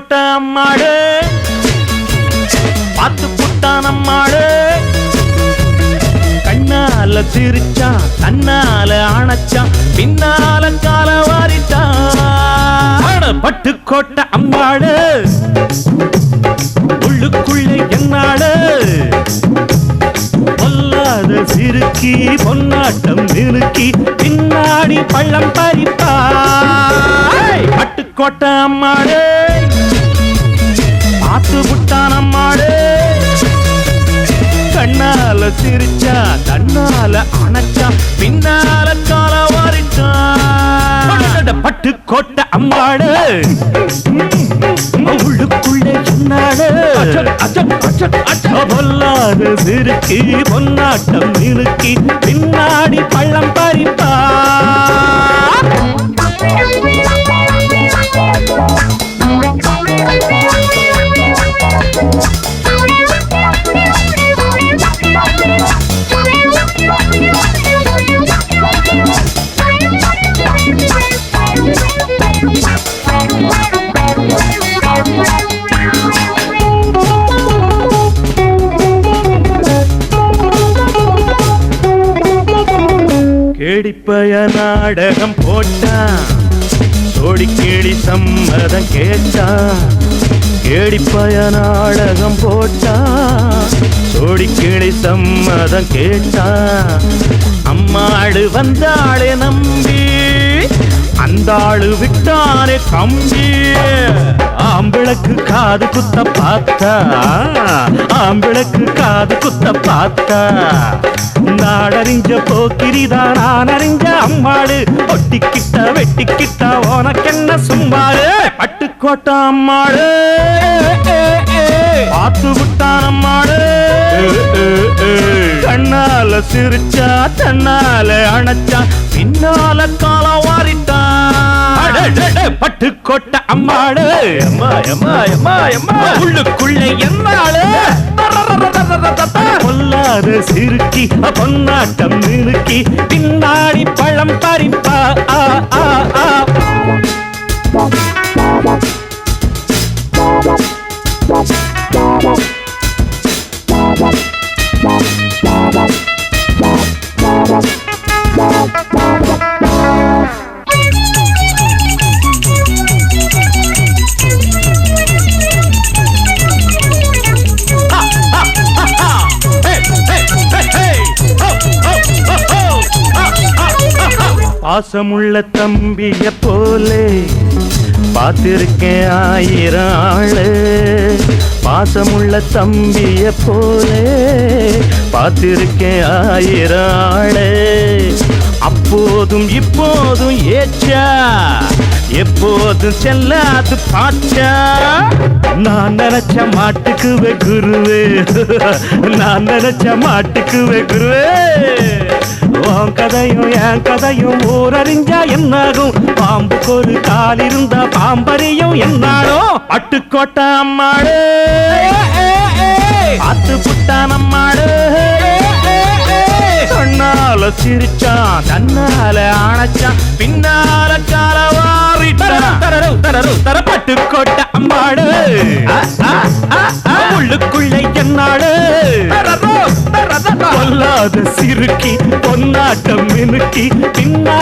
போட்ட அம்மாடு பார்த்து புட்டான் அம்மாடு கண்ணால சிரிச்சா தன்னால அணைச்சா பின்னால கால வாரிட்டான். பட்டுக்கோட்டை அம்மாடு உள்ளுக்குள்ளே என்னாடு பொல்லாத சிறுக்கி பொன்னாட்டம் நிறுக்கி பின்னாடி பள்ளம் பறிப்பா. பட்டுக்கோட்டை அம்மாடு தன்னால அணைச்சா பின்னால கால வாரிட்டான் பட்டு கோட்டை அம்மாடு உள்ளுக்குள்ளே சொன்னாடு பொல்லாத சிறுக்கி பொன்னாட்டம் நிறுக்கி பின்னாடி பள்ளம் பறிப்பா கேடிப்பய நாடகம் போட்டான் சோடி கேடி சம்மதம் கேட்டான் கேடிப்பய நாடகம் போட்டான் சோடி கேடி சம்மதம் கேட்டான் அம்மாடு வந்தாளே நம்பி. அந்தாளு விட்டானே கம்பி ஆம்பிளக்கு காது குத்த பார்த்தா. ஆம்பிளக்கு காது குத்த பார்த்தா. நாடறிஞ்ச போக்கிரிதா நான் அறிஞ்ச அம்மாடு ஒட்டிக்கிட்ட வெட்டிக்கிட்ட உனக்கென்ன சும்மாடு பட்டுக்கோட்டை அம்மாடு பார்த்து விட்டான் அம்மாடு கண்ணால சிரிச்சா தன்னால அணைச்சா. பின்னால காலவா பட்டுக்கோட்டை அம்மாடு உள்ளுக்குள்ளே அம்மா என்னாளு? பொல்லாத சிறுக்கி பொன்னாட்டம் நிறுக்கி பின்னாடி பழம் பறிப்பா. பாசமுள்ள தம்பிய போலே பார்த்திருக்கேன் ஆயிரம் ஆளு. பாசமுள்ள தம்பிய போலே பார்த்திருக்கேன் ஆயிரம் ஆளு. அப்போதும் இப்போதும் ஏச்சா எப்போதும் செல்லாது பாச்சா. நான் நினைச்ச மாட்டுக்குவே குருவே. நான் நினைச்ச மாட்டுக்குவே குருவே. உன் கதையும் என் கதையும் ஊரறிஞ்சா என்னாகும்? பாம்புக்கு ஒரு கால் இருந்தா பாம்பறியும் என்னாலும் பட்டுக்கோட்டை அம்மாடு. பார்த்து புட்டான் அம்மாடு. கண்ணால சிரிச்சான் தன்னால அணைச்சான் பின்னால கால வாரிட்டான். தரரு தரரு தர பட்டுக்கோட்டை அம்மாடு. உள்ளுக்குள்ளே என்னாடு? பொல்லாத சிறுக்கி ஆட்டம் மினுக்கி பின்னா